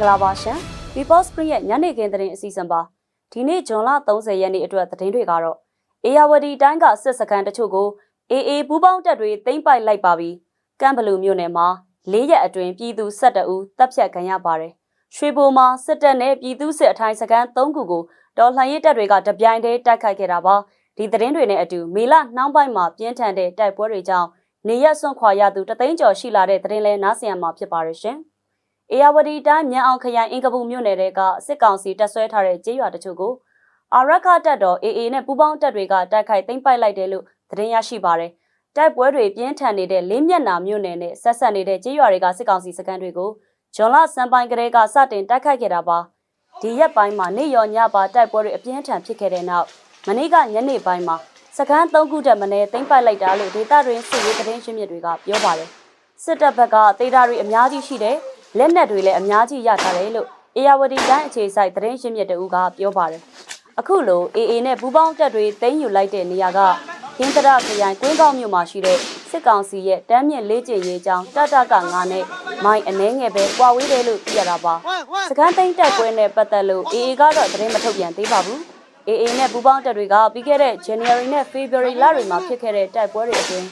္ဂလာပါရှင် People Spring ရဲ့ညနေခင်းသတင်းအစီအစဉ်ပါဒီနေ့ဇွန်လ30ရက်နေ့အတွက်သတင်းတွေကတော့အေယာဝတီတိုင်းကစစ်စခန်းတချို့ကိုအေအေပူးပေါင်းတပ်တွေသိမ်းပိုက်လိုက်ပါပြီကမ်ဘလူမြို့နယ်မှာ၄ရက်အတွင်းပြည်သူ12ဦးတပ်ဖြတ်ခံရပါတယ်ရွှေဘိုမှာစစ်တပ်နဲ့ပြည်သူစစ်အထိုင်စခန်း3ခုကိုတော်လှန်ရေးတပ်တွေကတပြိုင်တည်းတိုက်ခိုက်ခဲ့တာပါဒီသတင်းတွေနဲ့အတူမေလနှောင်းပိုင်းမှာပြင်းထန်တဲ့တိုက်ပွဲတွေကြောင့်နေရက်ဆွန့်ခွာရသူတသိန်းကျော်ရှိလာတဲ့သတင်းလဲနားဆင်ရမှာဖြစ်ပါရရှင်။ အေယာဝတီတိုင်းမြန်အောင်ခရိုင်အင်ကပူမြို့နယ်ကစစ်ကောင်စီတပ်ဆွဲထားတဲ့ကြေးရွာတချို့ကိုအာရခတပ်တော် AA နဲ့ပူးပေါင်းတပ်တွေကတိုက်ခိုက်သိမ်းပိုက်လိုက်တယ်လို့သတင်းရရှိပါတယ်။တိုက်ပွဲတွေပြင်းထန်နေတဲ့လေးမျက်နှာမြို့နယ်နဲ့ဆက်ဆက်နေတဲ့ကြေးရွာတွေကစစ်ကောင်စီစခန်းတွေကိုဂျွန်လစံပိုင်းကလေးကစတင်တိုက်ခိုက်ခဲ့တာပါ။ဒီရက်ပိုင်းမှာနေရောညပါတိုက်ပွဲတွေအပြင်းထန်ဖြစ်ခဲ့တဲ့နောက်မနေ့ကညနေပိုင်းမှာစကန်း၃ခုတက်မနေသိမ့်ပိုက်လိုက်တာလို့ဒေတာတွင်စစ်ရေးသတင်းရှင်းမြစ်တွေကပြောပါတယ်စစ်တပ်ဘက်ကဒေတာတွေအများကြီးရှိတယ် လက်နက်တွေလည်းအများကြီးရထားတယ်လို့အေယာဝတီတိုင်းအခြေစိုက်သတင်းရှင်းမြစ်တအူးကပြောပါတယ်အခုလို AA နဲ့ပူးပေါင်းတပ်တွေသိမ်းယူလိုက်တဲ့နေရာကဟင်းတရခရိုင်ကွင်းကောက်မြို့မှာရှိတဲ့စစ်ကောင်စီရဲ့တမ်းမြင့်လေးကျင်ရေးကြောင်းတတက9နဲ့မိုင်အနှဲငယ်ပဲကွာဝေးတယ်လို့သိရတာပါစကန်းသိမ်းတပ်ပွဲနဲ့ပတ်သက်လို့ AA ကတော့သတင်းမထုတ်ပြန်သေးပါဘူး AA နဲ့ပူးပေါင်းတပ်တွေကပြီးခဲ့တဲ့ January နဲ့ February လတွေမှာဖြစ်ခဲ့တဲ့တိုက်ပွဲတွေအတွင်း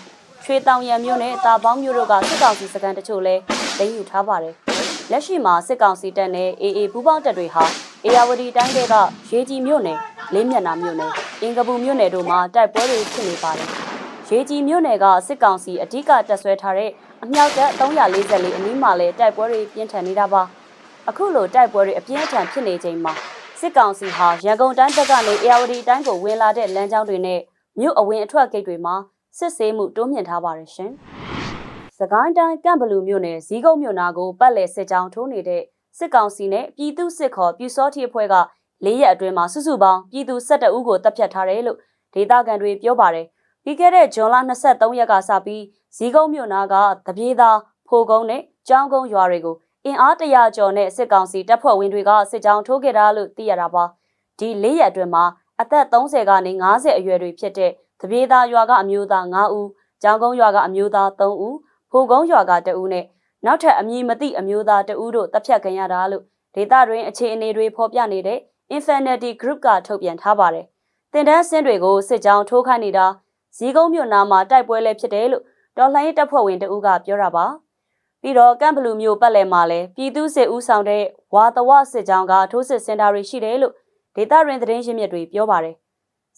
ရွှေတောင်ရံမြို့နဲ့တာပေါင်းမြို့တို့ကစစ်ကောင်စီစခန်းတချို့လည်းသိမ်းယူထားပါတယ်။ လက်ရှိမှာစစ်ကောင်စီတပ်နဲ့ AA ပူးပေါင်းတပ်တွေဟာအေယာဝတီတိုင်းတွေကရေကြီးမြို့နယ်လေးမျက်နှာမြို့နယ်အင်ကပူမြို့နယ်တို့မှာတိုက်ပွဲတွေဖြစ်နေပါတယ်။ရေကြီးမြို့နယ်ကစစ်ကောင်စီအ धिक တပ်ဆွဲထားတဲ့အမြောက်တပ်344အနီးမှာလည်းတိုက်ပွဲတွေပြင်းထန်နေတာပါ။အခုလိုတိုက်ပွဲတွေအပြင်းအထန်ဖြစ်နေချိန်မှာစစ်ကောင်စီဟာရန်ကုန်တိုင်းဘက်ကနေအေရဝတီတိုင်းကိုဝင်လာတဲ့လမ်းကြောင်းတွေနဲ့မြို့အဝင်အထွက်ဂိတ်တွေမှာစစ်ဆေးမှုတိုးမြင့်ထားပါတယ်ရှင်။ စကိုင်းတိုင်းကန့်ဘလူမြို့နယ်ဇီးကုန်းမြို့နာကိုပတ်လည်စစ်ကြောင်းထိုးနေတဲ့စစ်ကောင်စီနဲ့ပြည်သူစစ်ခေါ်ပြူစောတိအဖွဲ့က၄ရက်အတွင်းမှာစုစုပေါင်းပြည်သူ၁၁ဦးကိုတပ်ဖြတ်ထားတယ်လို့ဒေသခံတွေပြောပါတယ်။ပြီးခဲ့တဲ့ဇွန်လ23ရက်ကစပြီးဇီးကုန်းမြို့နာကတပြေးသားဖိုကုန်းနဲ့ကျောင်းကုန်းရွာတွေကိုအင်အားတရာကျော်နဲ့စစ်ကောင်စီတပ်ဖွဲ့ဝင်တွေကစစ်ကြောင်းထိုးခဲ့တာလို့သိရတာပါဒီ၄ရက်အတွင်းမှာအသက်30ကနေ50အရွယ်တွေဖြစ်တဲ့တပြေးသားရွာကအမျိုးသား9ဦးကျောင်းကုန်းရွာကအမျိုးသား3ဦး ဖိုကုန်းရွာက2ဦးနဲ့နောက်ထပ်အမည်မသိအမျိုးသား2ဦးတို့တပ်ဖြတ်ခံရတာလို့ဒေသတွင်အခြေအနေတွေဖော်ပြနေတဲ့ Infinity Group ကထုတ်ပြန်ထားပါတယ်တင်တန်းစင်းတွေကိုစစ်ကြောင်းထိုးခိုင်းနေတာဇီးကုန်းမြို့နာမှာတိုက်ပွဲလဲဖြစ်တယ်လို့တော်လှန်ရေးတပ်ဖွဲ့ဝင်တဦးကပြောတာပါပြီးတော့ကမ်ဘလူမျိုးပတ်လည်မှာလည်းပြည်သူစစ်ဦးဆောင်တဲ့ဝါတဝစစ်ကြောင်းကထိုးစစ်စင်တာတွေရှိတယ်လို့ဒေတာရင်သတင်းရှင်းမြစ်တွေပြောပါတယ်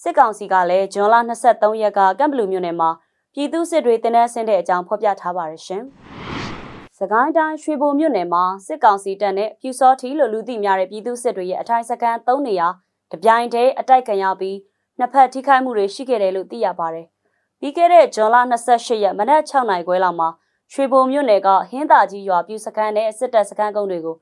စစ်ကောင်စီကလည်းဇွန်လ23ရက်ကကမ်ဘလူမျိုးနယ်မှာ ပြည်သူစစ်တွေတင်နန်းဆင်းတဲ့အကြောင်းဖော်ပြထားပါတယ်ရှင်စကိုင်းတိုင်းရွှေဘိုမြို့နယ်မှာစစ်ကောင်စီတပ်နဲ့ပြူစောထီလို့လူသိများတဲ့ပြည်သူစစ်တွေရဲ့အထိုင်စခန်း၃နေရာတပြိုင်တည်းအတိုက်ခံရပြီးနှစ်ဖက်ထိခိုက်မှုတွေရှိခဲ့တယ်လို့သိရပါတယ်ပြီးခဲ့တဲ့ဇွန်လ28ရက်မနက်6နာရီခွဲလောက်မှာရွှေဘိုမြို့နယ်ကဟင်းသာကြီးရွာပြူစခန်းနဲ့စစ်တပ်စခန်းကုန်းတွေကို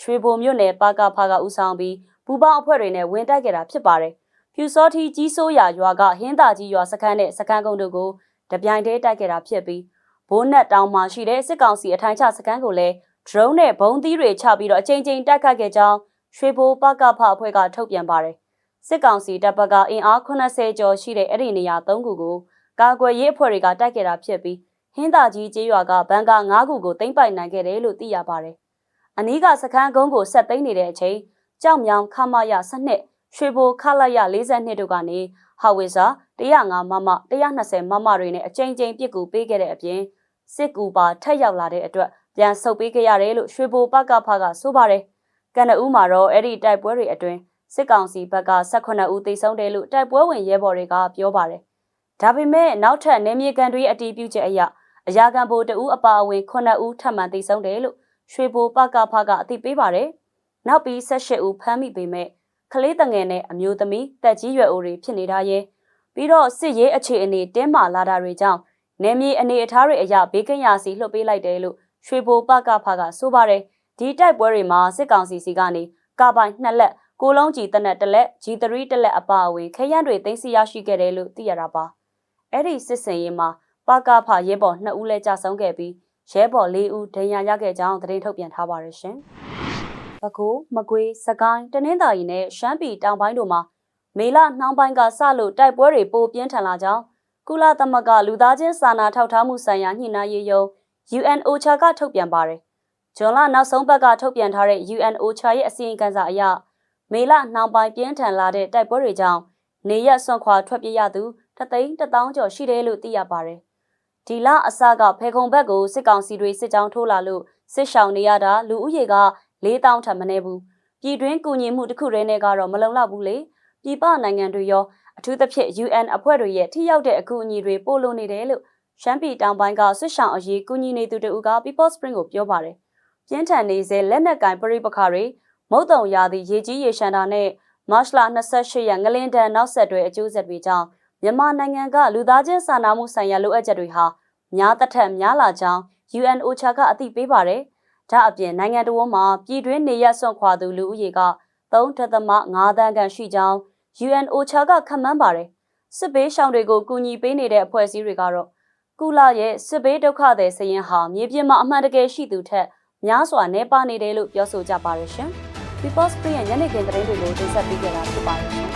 ရွှေဘိုမြို့နယ်ပါကဖာကဦးဆောင်ပြီးပူပေါင်းအဖွဲ့တွေနဲ့ဝင်တိုက်ခဲ့တာဖြစ်ပါတယ်။ပြူစောထီကြီးစိုးရရွာကဟင်းသာကြီးရွာစခန်းနဲ့စခန်းကုန်းတို့ကို တပြိုင်တည်းတိုက်ခဲ့တာဖြစ်ပြီးဘိုးနက်တောင်မှာရှိတဲ့စစ်ကောင်စီအထိုင်ချစခန်းကိုလည်း drone နဲ့ဘုံသီးတွေချပြီးတော့အချိန်ချင်းတိုက်ခတ်ခဲ့ကြောင်းရွှေဘိုပကဖအဖွဲ့ကထုတ်ပြန်ပါတယ်။စစ်ကောင်စီတပ်ဘက်ကအင်အား80ကျော်ရှိတဲ့အဲ့ဒီနေရာ၃ခုကိုကာကွယ်ရေးအဖွဲ့တွေကတိုက်ခဲ့တာဖြစ်ပြီးဟင်းသာကြီးကျေးရွာကဘန်ကာ9ခုကိုသိမ်းပိုက်နိုင်ခဲ့တယ်လို့သိရပါတယ်။အနီးကစခန်းကုန်းကိုဆက်သိမ်းနေတဲ့အချိန်ကြောက်မြောင်ခမရစနစ်ရွှေဘိုခလာရ42တို့ကနေဟာဝီဇာ 105မမ120မမတွေနဲ့အကြိမ်ကြိမ်ပြစ်ကူပေးခဲ့တဲ့အပြင်စစ်ကူပါထက်ရောက်လာတဲ့အတွက်ပြန်ဆုတ်ပေးခဲ့ရတယ်လို့ရွှေဘိုပကဖကဆိုပါတယ်။ကနဦးမှာတော့အဲ့ဒီတိုက်ပွဲတွေအတွင်းစစ်ကောင်စီဘက်က18ဦးသေဆုံးတယ်လို့တိုက်ပွဲဝင်ရဲဘော်တွေကပြောပါတယ်။ဒါပေမဲ့နောက်ထပ်နေမြေကန်တွေအတီးပြုချက်အရာအရာခံဘိုတဦးအပါအဝင်9ဦးထပ်မံသိဆုံးတယ်လို့ရွှေဘိုပကဖကအသိပေးပါတယ်။နောက်ပြီး18ဦးဖမ်းမိပေမဲ့ကလေးတငယ်နဲ့အမျိုးသမီးတက်ကြီးရွယ်အိုတွေဖြစ်နေတာရဲ့ ပြီးတော့စစ်ရေးအခြေအနေတင်းမာလာတာတွေကြောင့်နေမြေအနေအထားတွေအရဘေးကင်းရာစီလှုပ်ပေးလိုက်တယ်လို့ရွှေဘိုပကဖကဆိုပါတယ်။ဒီတိုက်ပွဲတွေမှာစစ်ကောင်စီစီကနေကာပိုင်နှစ်လက်ကိုလုံးကြီးတနက်တစ်လက် G3 တစ်လက်အပါအဝင်ခရမ်းတွေသိမ်းဆီးရရှိခဲ့တယ်လို့သိရတာပါ။အဲ့ဒီစစ်စင်ရေးမှာပကဖရဲဘော်2ဦးလဲကြာဆုံးခဲ့ပြီးရဲဘော်4ဦးဒဏ်ရာရခဲ့ကြောင်းသတင်းထုတ်ပြန်ထားပါတယ်ရှင်။ပဲခူးမကွေးစကိုင်းတနင်္သာရီနဲ့ရှမ်းပြည်တောင်ပိုင်းတို့မှာ မေလနှောင်းပိုင်းကစလို့တိုက်ပွဲတွေပိုပြင်းထန်လာကြောင်းကုလသမဂ္ဂလူသားချင်းစာနာထောက်ထားမှုဆိုင်ရာညှိနှိုင်းရေးယုံ UNOCHA ကထုတ်ပြန်ပါတယ်။ဂျွန်လနောက်ဆုံးပတ်ကထုတ်ပြန်ထားတဲ့ UNOCHA ရဲ့အစီရင်ခံစာအရမေလနှောင်ပိုင်းပြင်းထန်လာတဲ့တိုက်ပွဲတွေကြောင့်နေရက်ဆွန့်ခွာထွက်ပြေးရသူတသိန်းတစ်သောင်းကျော်ရှိတယ်လို့သိရပါတယ်။ဒီလအစကဖေခုံဘက်ကိုစစ်ကောင်စီတွေစစ်ကြောင်းထိုးလာလို့စစ်ရှောင်နေရတာလူဦးရေက4000ထပ်မနည်းဘူး။ပြည်တွင်းကူညီမှုတစ်ခုတည်းနဲ့ကတော့မလုံလောက်ဘူးလေ။ ပြည်ပနိုင်ငံတွေရောအထူးသဖြင့် UN အဖွဲ့တွေရဲ့ထိရောက်တဲ့အကူအညီတွေပို့လို့နေတယ်လို့ရှမ်းပြည်တောင်ပိုင်းကဆွရှောင်းအရေးကူညီနေသူတို့က People Spring ကိုပြောပါတယ်။ပြင်းထန်နေစေလက်နက်ကင်ပရိပခါတွေမုတ်တုံရာသီရေကြီးရေရှမ်းတာနဲ့မတ်လ28ရက်ငလင်တန်နောက်ဆက်တွဲအကျိုးဆက်တွေကြောင့်မြန်မာနိုင်ငံကလူသားချင်းစာနာမှုဆိုင်ရာလိုအပ်ချက်တွေဟာများတစ်ထက်များလာကြောင်း UNOCHA ကအသိပေးပါတယ်။ဒါအပြင်နိုင်ငံတော်မှာပြည်တွင်းနေရဆွန့်ခွာသူလူဦးရေက3.5တန်းခန့်ရှိကြောင်း UNOCHA ကခန့်မှန်းပါတယ်။စစ်ဘေးရှောင်တွေကိုကူညီပေးနေတဲ့အဖွဲ့အစည်းတွေကတော့ကုလရဲ့စစ်ဘေးဒုက္ခသည်စရင်ဟာမြေပြင်မှာအမှန်တကယ်ရှိသူထက်များစွာနေပါနေတယ်လို့ပြောဆိုကြပါရရှင်။ People's Free ရဲ့ညနေခင်းသတင်းတွေကိုတင်ဆက်ပေးကြတာဖြစ်ပါတယ်ရှင်။